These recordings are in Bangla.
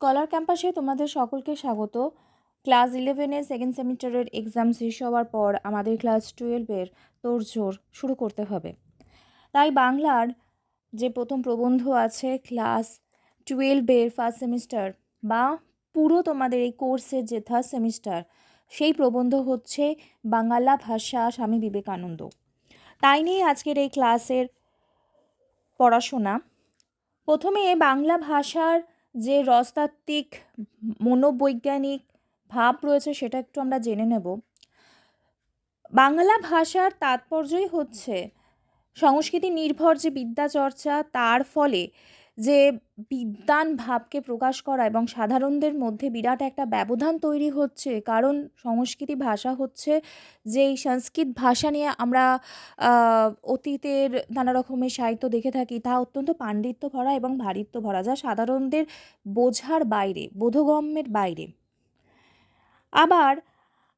স্কলার ক্যাম্পাসে তোমাদের সকলকে স্বাগত। ক্লাস ইলেভেনের সেকেন্ড সেমিস্টারের এক্সাম শেষ হওয়ার পর আমাদের ক্লাস টুয়েলভের তোড়জোড় শুরু করতে হবে। তাই বাংলার যে প্রথম প্রবন্ধ আছে ক্লাস টুয়েলভের ফার্স্ট সেমিস্টার বা পুরো তোমাদের এই কোর্সের যে থার্ড সেমিস্টার সেই প্রবন্ধ হচ্ছে বাংলা ভাষা স্বামী বিবেকানন্দ। তাই নিয়ে আজকের এই ক্লাসের পড়াশোনা। প্রথমে বাংলা ভাষার যে রসতাত্ত্বিক মনোবৈজ্ঞানিক ভাব রয়েছে সেটা একটু আমরা জেনে নেব। বাংলা ভাষার তাৎপর্যই হচ্ছে সংস্কৃতি নির্ভর যে বিদ্যা চর্চা তার ফলে যে বিদ্বান ভাবকে প্রকাশ করা এবং সাধারণদের মধ্যে বিরাট একটা ব্যবধান তৈরি হচ্ছে, কারণ সংস্কৃতি ভাষা হচ্ছে যেই সংস্কৃত ভাষা নিয়ে আমরা অতীতের নানা রকমের সাহিত্য দেখে থাকি, তা অত্যন্ত পাণ্ডিত্য ভরা এবং ভারিত্ব ভরা, যা সাধারণদের বোঝার বাইরে, বোধগম্যের বাইরে। আবার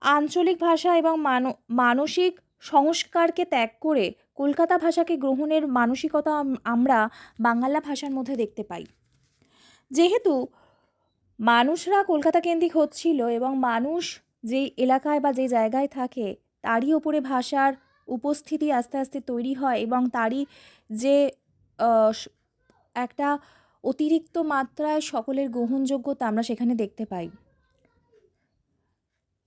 আঞ্চলিক ভাষা এবং মানো, মানসিক সংস্কারকে ত্যাগ করে কলকাতা ভাষাকে গ্রহণের মানসিকতা আমরা বাংলা ভাষার মধ্যে দেখতে পাই। যেহেতু মানুষরা কলকাতা কেন্দ্রিক হচ্ছিল এবং মানুষ যেই এলাকায় বা যে জায়গায় থাকে, তারই ওপরে ভাষার উপস্থিতি আস্তে আস্তে তৈরি হয় এবং তারই যে একটা অতিরিক্ত মাত্রায় সকলের গ্রহণযোগ্যতা আমরা সেখানে দেখতে পাই।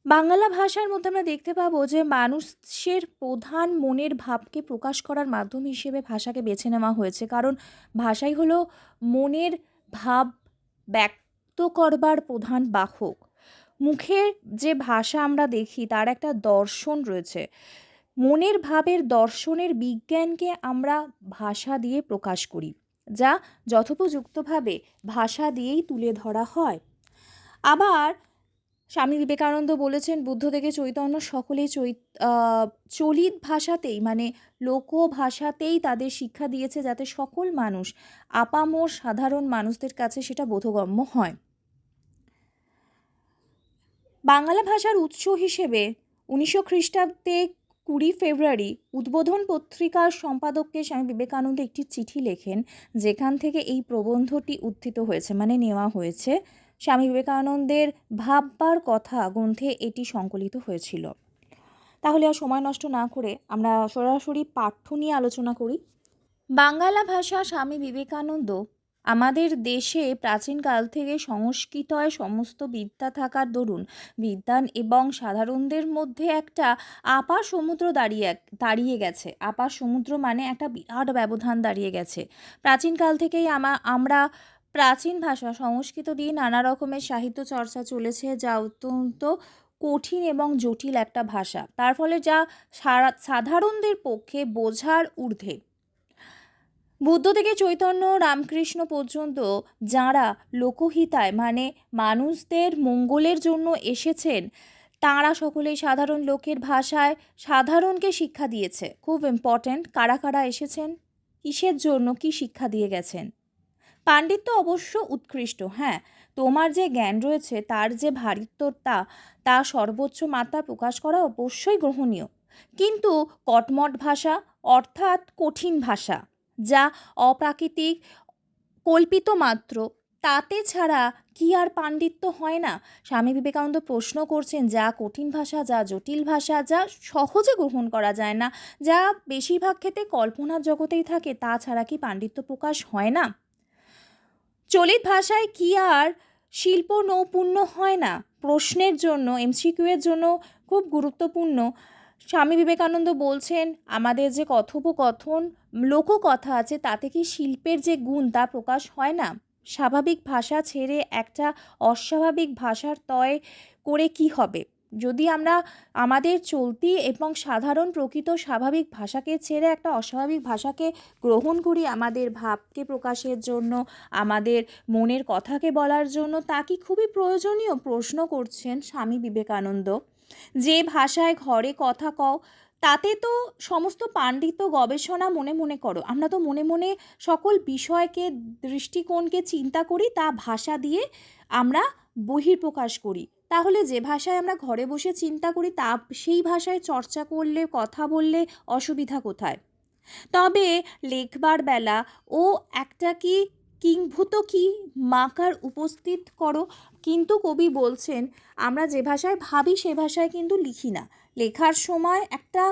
বাংলা ভাষার মধ্যে আমরা দেখতে পাবো যে মানুষের প্রধান মনের ভাবকে প্রকাশ করার মাধ্যম হিসেবে ভাষাকে বেছে নেওয়া হয়েছে। কারণ ভাষাই হলো মনের ভাব ব্যক্ত করবার প্রধান বাহক। মুখের যে ভাষা আমরা দেখি, তার একটা দর্শন রয়েছে। মনের ভাবের দর্শনের বিজ্ঞানকে আমরা ভাষা দিয়ে প্রকাশ করি, যা যথোপযুক্তভাবে ভাষা দিয়েই তুলে ধরা হয়। আবার স্বামী বিবেকানন্দ বলেছেন, বুদ্ধ থেকে চৈতন্য সকলেই চৈ চলিত ভাষাতেই মানে লোক ভাষাতেই তাদের শিক্ষা দিয়েছে যাতে সকল মানুষ, আপামোর সাধারণ মানুষদের কাছে সেটা বোধগম্য হয়। বাংলা ভাষার উৎস হিসেবে উনিশশো খ্রিস্টাব্দে কুড়ি ফেব্রুয়ারি উদ্বোধন পত্রিকার সম্পাদককে স্বামী বিবেকানন্দ একটি চিঠি লেখেন, যেখান থেকে এই প্রবন্ধটি উত্থিত হয়েছে মানে নেওয়া হয়েছে। স্বামী বিবেকানন্দের ভাববার কথা গ্রন্থে এটি সংকলিত হয়েছিল। তাহলে আর সময় নষ্ট না করে আমরা সরাসরি পাঠ্য নিয়ে আলোচনা করি। বাংলা ভাষা স্বামী বিবেকানন্দ আমাদের দেশে প্রাচীনকাল থেকে সংস্কৃতয় সমস্ত বিদ্যা থাকার দরুন বিদ্যান এবং সাধারণদের মধ্যে একটা আপার সমুদ্র দাঁড়িয়ে দাঁড়িয়ে গেছে। আপার সমুদ্র মানে একটা বিরাট ব্যবধান দাঁড়িয়ে গেছে। প্রাচীনকাল থেকেই আমা, আমরা প্রাচীন ভাষা, সংস্কৃত দিয়ে নানা রকমের সাহিত্য চর্চা চলেছে, যা অত্যন্ত কঠিন এবং জটিল একটা ভাষা। তার ফলে যা সারা, সাধারণদের পক্ষে বোঝার ঊর্ধ্বে। বুদ্ধ থেকে চৈতন্য রামকৃষ্ণ পর্যন্ত যাঁরা লোকহিতায় মানে মানুষদের মঙ্গলের জন্য এসেছেন, তাঁরা সকলেই সাধারণ লোকের ভাষায় সাধারণকে শিক্ষা দিয়েছে। খুব ইম্পর্ট্যান্ট কারা কারা এসেছেন? কিসের জন্য কি শিক্ষা দিয়ে গেছেন? পাণ্ডিত্য অবশ্য উৎকৃষ্ট হ্যাঁ। তোমার যে জ্ঞান রয়েছে, তার যে ভারিত্বতা, তা সর্বোচ্চ মাত্রা প্রকাশ করা অবশ্যই গ্রহণীয়। কিন্তু কটমট ভাষা অর্থাৎ কঠিন ভাষা, যা অপ্রাকৃতিক, কল্পিত মাত্র, তাতে ছাড়া কি আর পাণ্ডিত্য হয় না? স্বামী বিবেকানন্দ প্রশ্ন করছেন, যা কঠিন ভাষা, যা জটিল ভাষা, যা সহজে গ্রহণ করা যায় না, যা বেশিরভাগ ক্ষেত্রে কল্পনার জগতেই থাকে, তা ছাড়া কি পাণ্ডিত্য প্রকাশ হয় না? চলিত ভাষায় কি আর শিল্প নৌপুণ্য হয় না? প্রশ্নের জন্য এমসিকিউ এর জন্য খুব গুরুত্বপূর্ণ। স্বামী বিবেকানন্দ বলছেন, আমাদের যে কথোপকথন, লোককথা আছে, তাতে কি শিল্পের যে গুণ তা প্রকাশ হয় না? স্বাভাবিক ভাষা ছেড়ে একটা অস্বাভাবিক ভাষার তয় করে কি হবে? যদি আমরা আমাদের চলতি এবং সাধারণ প্রকৃত স্বাভাবিক ভাষাকে ছেড়ে একটা অস্বাভাবিক ভাষাকে গ্রহণ করি আমাদের ভাবকে প্রকাশের জন্য, আমাদের মনের কথাকে বলার জন্য, তা কি খুবই প্রয়োজনীয়? প্রশ্ন করছেন স্বামী বিবেকানন্দ। যে ভাষায় ঘরে কথা কও, তাতে তো সমস্ত পাণ্ডিত্য গবেষণা মনে মনে করো। আমরা তো মনে মনে সকল বিষয়কে, দৃষ্টিকোণকে চিন্তা করি, তা ভাষা দিয়ে আমরা বহির্প্রকাশ করি। তাহলে যে ভাষায় আমরা ঘরে বসে চিন্তা করি, তা সেই ভাষায় চর্চা করলে, কথা বললে অসুবিধা কোথায়? তবে লেখবার বেলা, ও একটা কি কিংভূত কি মাকার উপস্থিত করো। কিন্তু কবি বলছেন, আমরা যে ভাষায় ভাবি, সে ভাষায় কিন্তু লিখি না। লেখার সময় একটা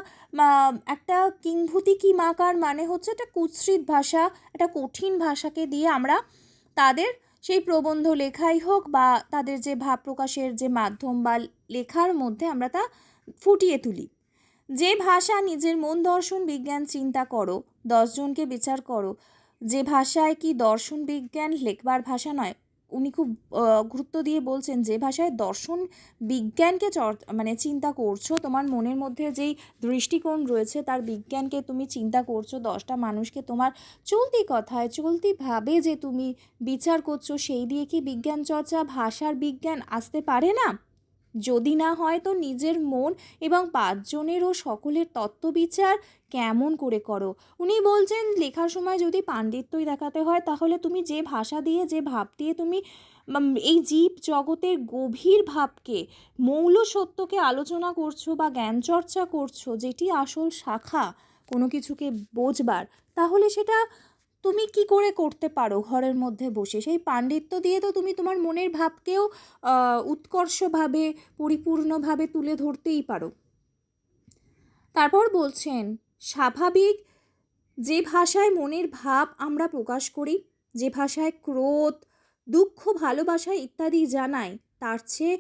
একটা কিংভূতি কি মাকার মানে হচ্ছে একটা কুৎসিত ভাষা, একটা কঠিন ভাষাকে দিয়ে আমরা তাদের সেই প্রবন্ধ লেখাই হোক বা তাদের যে ভাব প্রকাশের যে মাধ্যম বা লেখার মধ্যে আমরা তা ফুটিয়ে তুলি। যে ভাষা নিজের মন দর্শন বিজ্ঞান চিন্তা করো দশজনকে বিচার করো, যে ভাষায় কি দর্শন বিজ্ঞান লেখবার ভাষা নয় উনি খুব গুরুত্ব দিয়ে বলছেন যে ভাষায় দর্শন বিজ্ঞানকে চর মানে চিন্তা করছ, তোমার মনের মধ্যে যেই দৃষ্টিকোণ রয়েছে তার বিজ্ঞানকে তুমি চিন্তা করছ, দশটা মানুষকে তোমার চলতি কথায় চলতিভাবে যে তুমি বিচার করছ, সেই দিয়ে কি বিজ্ঞান চর্চা, ভাষার বিজ্ঞান আসতে পারে না? যদি না হয় তো নিজের মন এবং পাঁচজনেরও সকলের তত্ত্ববিচার কেমন করে করো? উনি বলছেন, লেখার সময় যদি পাণ্ডিত্যই দেখাতে হয়, তাহলে তুমি যে ভাষা দিয়ে, যে ভাব দিয়ে তুমি এই জীব জগতের গভীর ভাবকে, মৌল সত্যকে আলোচনা করছ বা জ্ঞান চর্চা করছ, যেটি আসল শাখা কোনো কিছুকে বোঝবার, তাহলে সেটা তুমি কি করে করতে পারো ঘরের মধ্যে বসে? সেই পাণ্ডিত্য দিয়ে তো তুমি তোমার মনের ভাবকেও উৎকর্ষভাবে, পরিপূর্ণভাবে তুলে ধরতেই পারো। তারপর বলছেন, স্বাভাবিক যে ভাষায় মনের ভাব আমরা প্রকাশ করি, যে ভাষায় ক্রোধ, দুঃখ, ভালোবাসা ইত্যাদি জানাই, তার চেয়ে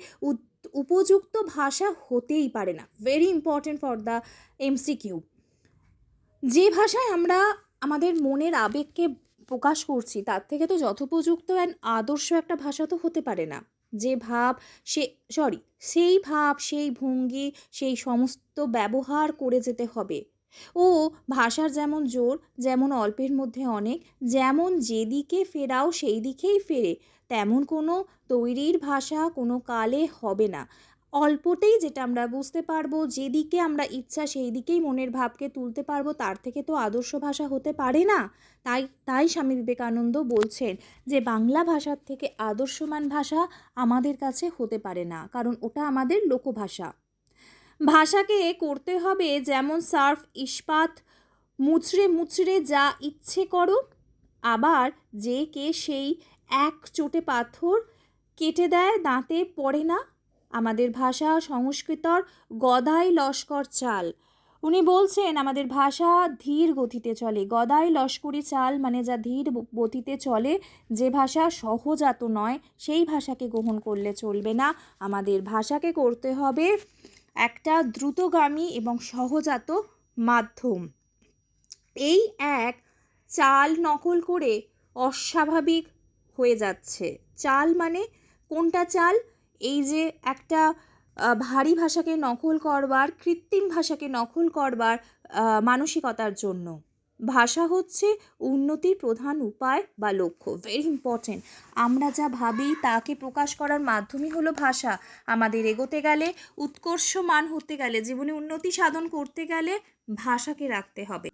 উপযুক্ত ভাষা হতেই পারে না। Very important for the MCQ যে ভাষায় আমরা আমাদের মনের আবেগকে প্রকাশ করছি, তার থেকে তো যথোপযুক্ত অ্যান্ড আদর্শ একটা ভাষা তো হতে পারে না। যে ভাব, সে সরি সেই ভাব, সেই ভঙ্গি, সেই সমস্ত ব্যবহার করে যেতে হবে। ও ভাষার যেমন জোর, যেমন অল্পের মধ্যে অনেক, যেমন যেদিকে ফেরাও সেই দিকেই ফেরে, তেমন কোনো তৈরির ভাষা কোনো কালে হবে না। অল্পতেই যেটা আমরা বুঝতে পারব, যেদিকে আমরা ইচ্ছা সেই দিকেই মনের ভাবকে তুলতে পারব, তার থেকে তো আদর্শ ভাষা হতে পারে না। তাই তাই স্বামী বিবেকানন্দ বলছেন যে, বাংলা ভাষার থেকে আদর্শমান ভাষা আমাদের কাছে হতে পারে না, কারণ ওটা আমাদের লোকভাষা। ভাষাকে করতে হবে যেমন সার্ফ, ইস্পাত, মুচড়ে মুচড়ে যা ইচ্ছে করো আবার যে কে সেই এক চোটে পাথর কেটে দেয়, দাঁতে পড়ে না আমাদের ভাষা সংস্কৃতর গদাই লস্কর চাল। উনি বলছেন, আমাদের ভাষা ধীর গতিতে চলে। গদাই লস্করি চাল মানে যা ধীর গতিতে চলে, যে ভাষা সহজাত নয়, সেই ভাষাকে গ্রহণ করলে চলবে না। আমাদের ভাষাকে করতে হবে একটা দ্রুতগামী এবং সহজাত মাধ্যম। এই এক চাল নকল করে অস্বাভাবিক হয়ে যাচ্ছে। চাল মানে কোনটা চাল? এই যে একটা ভারী ভাষাকে নকল করবার, কৃত্রিম ভাষাকে নকল করবার মানসিকতার জন্য। ভাষা হচ্ছে উন্নতির প্রধান উপায় বা লক্ষ্য। ভেরি ইম্পর্টেন্ট আমরা যা ভাবি তাকে প্রকাশ করার মাধ্যমই হলো ভাষা। আমাদের এগোতে গেলে উৎকর্ষমান হতে গেলে, জীবনে উন্নতি সাধন করতে গেলে ভাষাকে রাখতে হবে।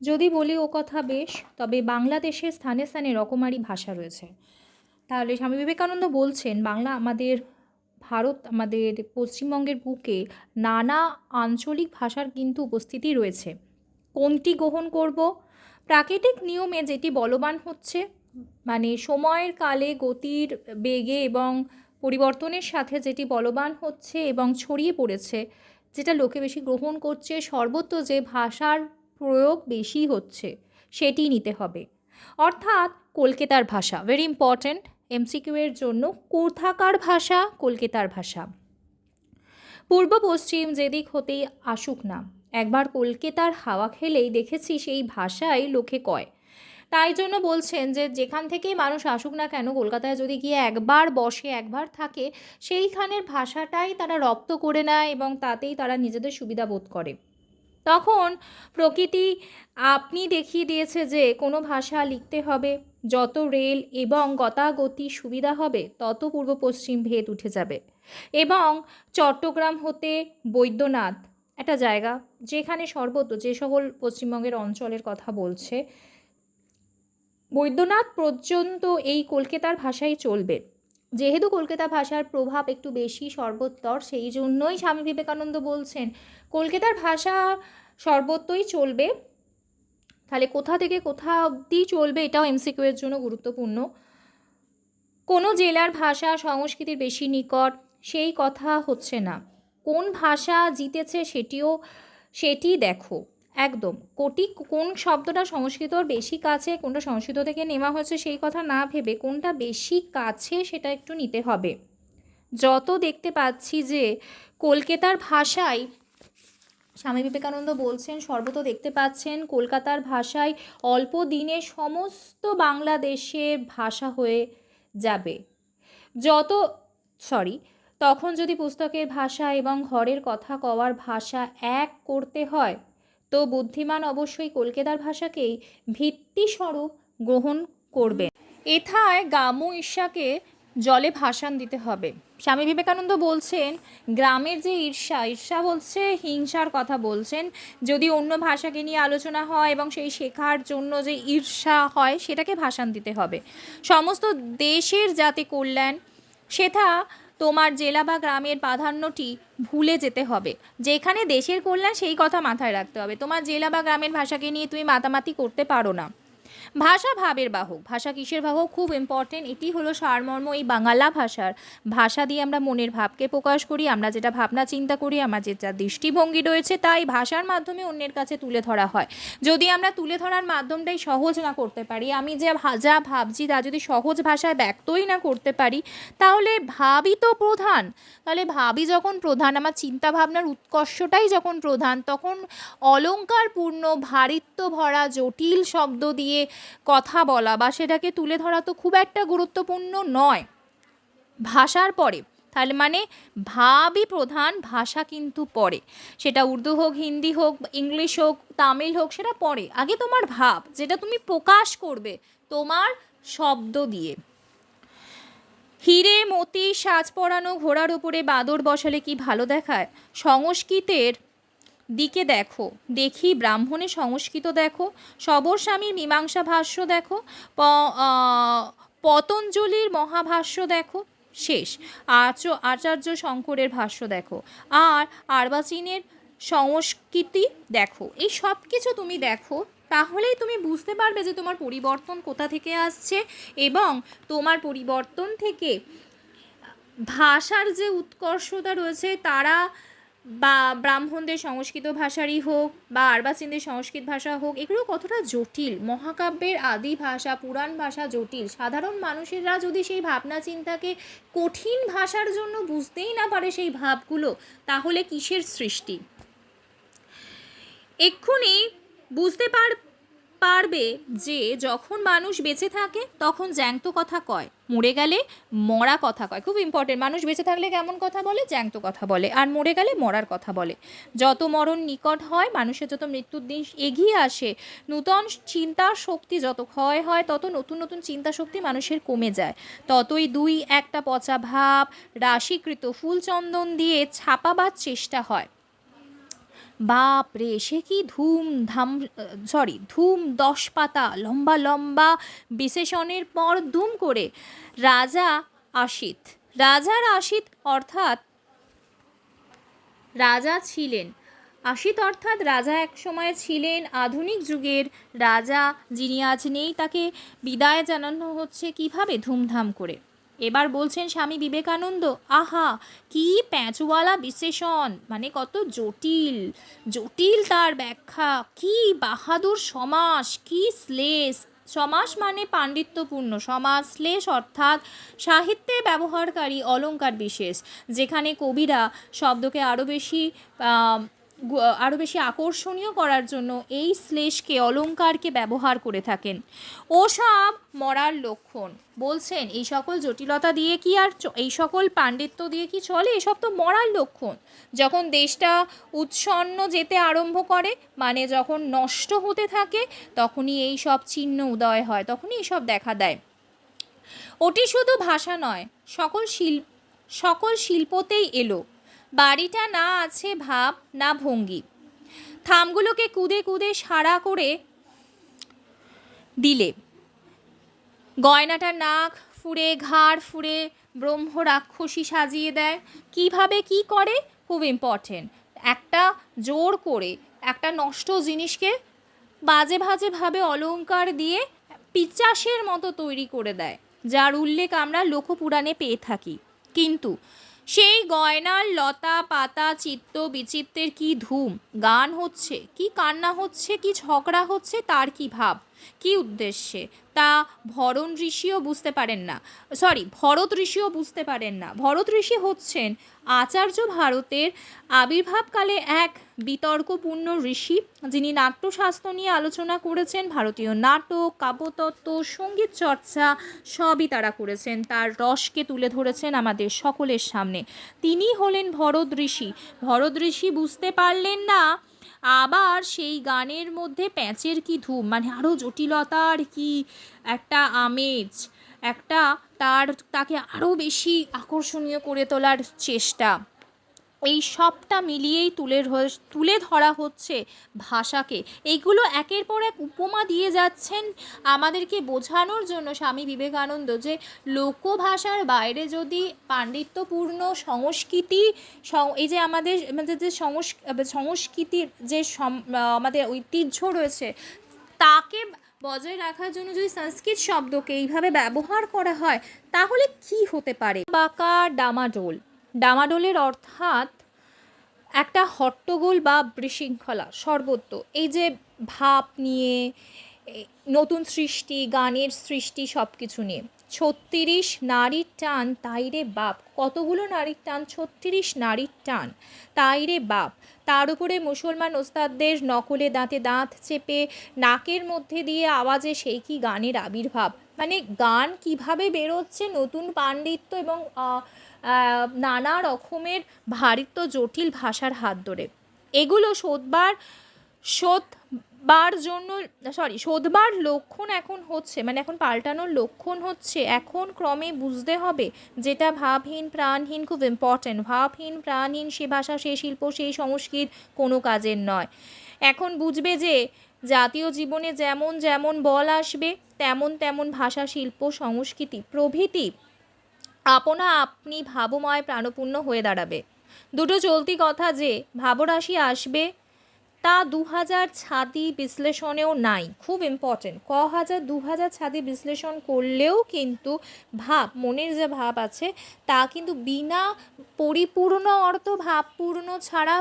যদি বলি ও কথা বেশ, তবে বাংলাদেশের স্থানে স্থানে রকমারি ভাষা রয়েছে। তাহলে স্বামী বিবেকানন্দ বলছেন, বাংলা আমাদের ভারত আমাদের পশ্চিমবঙ্গের বুকে নানা আঞ্চলিক ভাষার কিন্তু উপস্থিতি রয়েছে। কোনটি গ্রহণ করব? প্রাকৃতিক নিয়মে যেটি বলবান হচ্ছে মানে সময়ের কালে গতির বেগে এবং পরিবর্তনের সাথে যেটি বলবান হচ্ছে এবং ছড়িয়ে পড়েছে, যেটা লোকে বেশি গ্রহণ করছে, সর্বত্র যে ভাষার প্রয়োগ বেশি হচ্ছে সেটি নিতে হবে। অর্থাৎ কলকাতার ভাষা ভেরি ইম্পর্ট্যান্ট এমসিকিউ এর জন্য কোথাকার ভাষা, কলকাতার ভাষা? পূর্ব পশ্চিম যেদিক হতেই আসুক না, একবার কলকাতার হাওয়া খেলেই দেখেছি সেই ভাষাই লোকে কয়। তাই জন্য বলছেন যে যেখান থেকেই মানুষ আসুক না কেন, কলকাতায় যদি গিয়ে একবার বসে, একবার থাকে, সেইখানের ভাষাটাই তারা রপ্ত করে নেয় এবং তাতেই তারা নিজেদের সুবিধা বোধ করে। তখন প্রকৃতি আপনি দেখিয়ে দিয়েছে যে কোনো ভাষা লিখতে হবে, যত রেল এবং গতাগতি সুবিধা হবে, তত পূর্ব পশ্চিম ভেদ উঠে যাবে। এবং চট্টগ্রাম হতে বৈদ্যনাথ, একটা জায়গা যেখানে সর্বত্র যে সকল পশ্চিমবঙ্গের অঞ্চলের কথা বলছে, বৈদ্যনাথ পর্যন্ত এই কলকাতার ভাষাই চলবে। যেহেতু কলকাতা ভাষার প্রভাব একটু বেশি সর্বত্র সেই জন্যই স্বামী বিবেকানন্দ বলছেন, কলকাতার ভাষা সর্বত্রই চলবে। তাহলে কোথা থেকে কোথা অবধি চলবে এটাও এমসিকিউ এর জন্য গুরুত্বপূর্ণ। কোনো জেলার ভাষা সংস্কৃতির বেশি নিকট, সেই কথা হচ্ছে না। কোন ভাষা জিতেছে সেটিও, সেটি দেখো। একদম। কোটি, কোন শব্দটা সংস্কৃতর বেশি কাছে, কোনটা সংস্কৃত থেকে নেওয়া হয়েছে সেই কথা না ভেবে কোনটা বেশি কাছে সেটা একটু নিতে হবে। যত দেখতে পাচ্ছি যে কলকাতার ভাষায় স্বামী বিবেকানন্দ বলছেন, সর্বত দেখতে পাচ্ছেন কলকাতার ভাষায় অল্প দিনে সমস্ত বাংলাদেশের ভাষা হয়ে যাবে। যত সরি তখন যদি পুস্তকের ভাষা এবং ঘরের কথা কওয়ার ভাষা এক করতে হয় তো বুদ্ধিমান অবশ্যই কলকাতার ভাষাকেই ভিত্তিস্বরূপ গ্রহণ করবেন এথায় গামু ঈর্ষাকে জলে ভাসান দিতে হবে। স্বামী বিবেকানন্দ বলছেন, গ্রামের যে ঈর্ষা ঈর্ষা বলছে হিংসার কথা বলছেন। যদি অন্য ভাষাকে নিয়ে আলোচনা হয় এবং সেই শেখার জন্য যে ঈর্ষা হয়, সেটাকে ভাসান দিতে হবে। সমস্ত দেশের যাতে কল্যাণ সেটা তোমার জেলা বা গ্রামের প্রাধান্যটি ভুলে যেতে হবে। যেখানে দেশের কল্যাণ সেই কথা মাথায় রাখতে হবে। তোমার জেলা বা গ্রামের ভাষাকে নিয়ে তুমি মাতামাতি করতে পারো না। ভাষা ভাবের বাহক। ভাষা কিসের বাহক? খুব ইম্পর্টেন্ট এটি হলো সারমর্ম এই বাংলা ভাষার। ভাষা দিয়ে আমরা মনের ভাবকে প্রকাশ করি, আমরা যেটা ভাবনা চিন্তা করি, আমার যেটা দৃষ্টিভঙ্গি রয়েছে, তাই ভাষার মাধ্যমে অন্যের কাছে তুলে ধরা হয়। যদি আমরা তুলে ধরার মাধ্যমটাই সহজ না করতে পারি, আমি যে যা ভাবছি তা যদি সহজ ভাষায় ব্যক্তই না করতে পারি, তাহলে ভাবই তো প্রধান। তাহলে ভাবি যখন প্রধান, আমার চিন্তা ভাবনার উৎকর্ষটাই যখন প্রধান, তখন অলঙ্কারপূর্ণ, ভারিত্ব ভরা, জটিল শব্দ দিয়ে কথা বলা বা সেটাকে তুলে ধরা তো খুব একটা গুরুত্বপূর্ণ নয়। ভাষার পরে, তাহলে মানে ভাবই প্রধান, ভাষা কিন্তু পরে। সেটা উর্দু হোক, হিন্দি হোক, ইংলিশ হোক, তামিল হোক, সেটা পরে। আগে তোমার ভাব, যেটা তুমি প্রকাশ করবে তোমার শব্দ দিয়ে। হিরে, মতি, সাজ পরানো, ঘোড়ার উপরে বাদর বসালে কি ভালো দেখায়? সংস্কৃতের দিকে দেখো। দেখি ব্রাহ্মণের সংস্কৃত দেখো সবর স্বামীর মীমাংসা ভাষ্য দেখো পতঞ্জলির মহাভাষ্য দেখো, শেষ। আর্য আচার্য শঙ্করের ভাষ্য দেখো। আর আরবাচীনের সংস্কৃতি দেখো। এই সব কিছু তুমি দেখো, তাহলেই তুমি বুঝতে পারবে যে তোমার পরিবর্তন কোথা থেকে আসছে এবং তোমার পরিবর্তন থেকে ভাষার যে উৎকর্ষতা রয়েছে, তারা বা ব্রাহ্মণদের সংস্কৃত ভাষারই হোক বা আরবাসীনদের সংস্কৃত ভাষা হোক, এগুলো কতটা জটিল? মহাকাব্যের আদি ভাষা, পুরাণ ভাষা জটিল। সাধারণ মানুষেরা যদি সেই ভাবনা চিন্তাকে কঠিন ভাষার জন্য বুঝতেই না পারে সেই ভাবগুলো, তাহলে কিসের সৃষ্টি? এক্ষুনি বুঝতে পার পারবে যে যখন মানুষ বেঁচে থাকে, তখন জ্যাংত কথা কয়। মরে গেলে মরা কথা কয়। খুব ইম্পর্টেন্ট মানুষ বেঁচে থাকলে কেমন কথা বলে? জ্যাংত কথা বলে। আর মরে গেলে মরার কথা বলে। যত মরণ নিকট হয়, মানুষের যত মৃত্যুর দিন এগিয়ে আসে, নূতন চিন্তার শক্তি যত ক্ষয় হয়, তত নতুন নতুন চিন্তা শক্তি মানুষের কমে যায়। ততই দুই একটা পচা ভাব, রাশিকৃত ফুলচন্দন দিয়ে ছাপাবার চেষ্টা হয়। বাপ রে, সে কি ধুম ধাম সরি ধুম দশ পাতা, লম্বা লম্বা বিশেষণের পর ধুম করে। রাজা আসিত রাজার আসিত অর্থাৎ রাজা ছিলেন। আসিত অর্থাৎ রাজা এক সময় ছিলেন। আধুনিক যুগের রাজা যিনি আজ নেই, তাকে বিদায় জানানো হচ্ছে কীভাবে ধুমধাম করে? এবার বলছেন স্বামী বিবেকানন্দ, আহা, কি প্যাঁচওয়ালা বিশেষণ মানে কত জটিল জটিল তার ব্যাখ্যা, কি বাহাদুর সমাস, কি শ্লেষ, সমাস মানে পাণ্ডিত্যপূর্ণ সমাজ শ্লেষ অর্থাৎ সাহিত্যে ব্যবহারকারী অলঙ্কার বিশেষ, যেখানে কবিরা শব্দকে আরও বেশি আরও বেশি আকর্ষণীয় করার জন্য এই শ্লেষকে অলংকারকে ব্যবহার করে থাকেন। ওসব মরার লক্ষণ। বলছেন, এই সকল জটিলতা দিয়ে কি আর এই সকল পাণ্ডিত্য দিয়ে কি চলে? এসব তো মরার লক্ষণ। যখন দেশটা উৎসন্ন যেতে আরম্ভ করে মানে যখন নষ্ট হতে থাকে, তখনই এই সব চিহ্ন উদয় হয়, তখনই এইসব দেখা দেয়। ওটি শুধু ভাষা নয়, সকল শিল্প সকল শিল্পতেই এলো। বাড়িটা না আছে ভাব, না ভঙ্গি। থামগুলোকে কুদে কুদে সারা করে দিলে। গয়নাটা নাক ফুঁড়ে, ঘাড় ফুঁড়ে ব্রহ্ম রাক্ষসী সাজিয়ে দেয়। কীভাবে কি করে? খুব ইম্পর্টেন্ট একটা জোর করে, একটা নষ্ট জিনিসকে বাজে ভাজেভাবে অলংকার দিয়ে পিচাসের মতো তৈরি করে দেয়, যার উল্লেখ আমরা লোকপুরাণে পেয়ে থাকি। কিন্তু সেই গয়নার লতা, পাতা, চিত্ত, বিচিত্রের কি ধুম? গান হচ্ছে, কি কান্না হচ্ছে, কি ঝগড়া হচ্ছে, তার কি ভাব? কি উদ্দেশ্যে? তা ভরণ ঋষিও বুঝতে পারেন না। সরি, ভরত ঋষিও বুঝতে পারেন না। ভরত ঋষি হচ্ছেন আচার্য ভারতের আবির্ভাবকালে এক বিতর্কপূর্ণ ঋষি, যিনি নাট্যশাস্ত্র নিয়ে আলোচনা করেছেন, ভারতীয় নাটক, কাব্যতত্ত্ব, সংগীত চর্চা সবই তারা করেছেন। তার রসকে তুলে ধরেছেন আমাদের সকলের সামনে। তিনি হলেন ভরত ঋষি। ভরত ঋষি বুঝতে পারলেন না আবার সেই গানের মধ্যে প্যাঁচের কি ধুম মানে আরও জটিলতার কি একটা আমেজ, একটা তার তাকে আরও বেশি আকর্ষণীয় করে তোলার চেষ্টা। এই সবটা মিলিয়েই তুলে তুলে ধরা হচ্ছে ভাষাকে। এইগুলো একের পর এক উপমা দিয়ে যাচ্ছেন আমাদেরকে বোঝানোর জন্য স্বামী বিবেকানন্দ যে লোকভাষার বাইরে যদি পাণ্ডিত্যপূর্ণ সংস্কৃতি এই যে আমাদের আমাদের যে সংস্ক- সংস্কৃতির যে আমাদের ঐতিহ্য রয়েছে, তাকে বজায় রাখার জন্য যদি সংস্কৃত শব্দকে এইভাবে ব্যবহার করা হয়, তাহলে কি হতে পারে? বাঁকা ডামাডোল। ডামাডোলের অর্থাৎ একটা হট্টগোল বা বিশৃঙ্খলা সর্বত্র এই যে ভাব নিয়ে নতুন সৃষ্টি, গানের সৃষ্টি সব কিছু নিয়ে। ছত্রিশ নারীর টান তাইরে বাপ। কতগুলো নারীর টান? ছত্রিশ নারীর টান তাইরে বাপ। তার উপরে মুসলমান ওস্তাদদের নকলে দাঁতে দাঁত চেপে, নাকের মধ্যে দিয়ে আওয়াজে সেই কি গানের আবির্ভাব? মানে গান কীভাবে বেরোচ্ছে? নতুন পাণ্ডিত্য এবং নানা রকমের ভারিত্ব জটিল ভাষার হাত ধরে। এগুলো শোধবার শোধবার জন্য সরি শোধবার লক্ষণ এখন হচ্ছে মানে এখন পাল্টানোর লক্ষণ হচ্ছে, এখন ক্রমে বুঝতে হবে যেটা ভাবহীন, প্রাণহীন খুব ইম্পর্ট্যান্ট ভাবহীন, প্রাণহীন সে ভাষা, সে শিল্প, সেই সংস্কৃত কোনো কাজের নয়। এখন বুঝবে যে জাতীয় জীবনে যেমন যেমন বল আসবে, তেমন তেমন ভাষা, শিল্প, সংস্কৃতি, প্রভৃতি আপনা আপনি ভাবময় প্রাণপূর্ণ হয়ে দাঁড়াবে। দুটো চলতি কথা যে, ভাবরাশি আসবে তা দু হাজার ছাদি বিশ্লেষণেও নাই, খুব ইম্পর্টেন্ট ক হাজার দু হাজার ছাদি বিশ্লেষণ করলেও কিন্তু ভাব, মনের যে ভাব আছে, তা কিন্তু বিনা পরিপূর্ণ অর্থ, ভাবপূর্ণ ছাড়া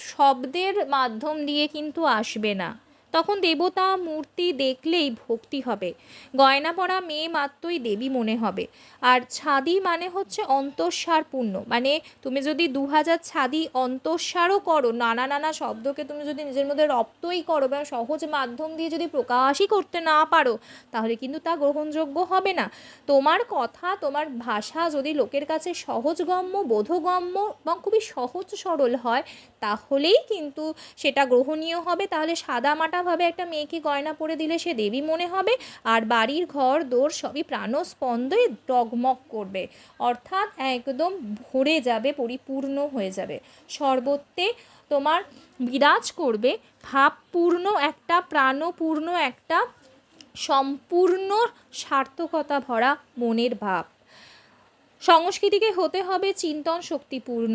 শব্দের মাধ্যম দিয়ে কিন্তু আসবে না। তখন দেবতা মূর্তি দেখলেই ভক্তি হবে। গয়না পরা মেয়ে মাত্রই দেবী মনে হবে। আর ছাদি মানে হচ্ছে অন্তঃসারপূর্ণ। মানে তুমি যদি দু হাজার ছাদি অন্তঃসারও করো, নানা নানা শব্দকে তুমি যদি নিজের মধ্যে রপ্তই করো বা সহজ মাধ্যম দিয়ে যদি প্রকাশই করতে না পারো, তাহলে কিন্তু তা গ্রহণযোগ্য হবে না। তোমার কথা, তোমার ভাষা যদি লোকের কাছে সহজগম্য, বোধগম্য এবং খুবই সহজ সরল হয় তাহলেই কিন্তু সেটা গ্রহণীয় হবে। তাহলে সাদামাটাভাবে একটা মেয়েকে গয়না পরে দিলে সে দেবী মনে হবে। আর বাড়ির ঘর, দোর সবই প্রাণস্পন্দে ডগমগ করবে। অর্থাৎ একদম ভরে যাবে, পরিপূর্ণ হয়ে যাবে। সর্বত্রে তোমার বিরাজ করবে ভাবপূর্ণ একটা, প্রাণপূর্ণ একটা, সম্পূর্ণ সার্থকতা ভরা মনের ভাব। সংস্কৃতিকে হতে হবে চিন্তন শক্তিপূর্ণ।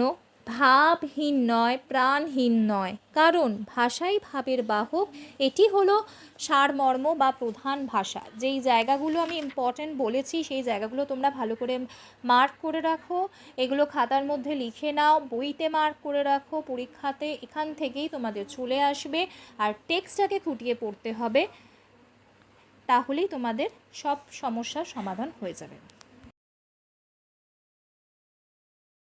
ভাবহীন নয় প্রাণহীন নয় কারণ ভাষাই ভাবের বাহক, এটি হলো সারমর্ম বা প্রধান ভাষা। যেই জায়গাগুলো আমি ইম্পর্ট্যান্ট বলেছি, সেই জায়গাগুলো তোমরা ভালো করে মার্ক করে রাখো। এগুলো খাতার মধ্যে লিখে নাও, বইতে মার্ক করে রাখো, পরীক্ষাতে এখান থেকেই তোমাদের চলে আসবে। আর টেক্সটটাকে খুঁটিয়ে পড়তে হবে, তাহলেই তোমাদের সব সমস্যার সমাধান হয়ে যাবে।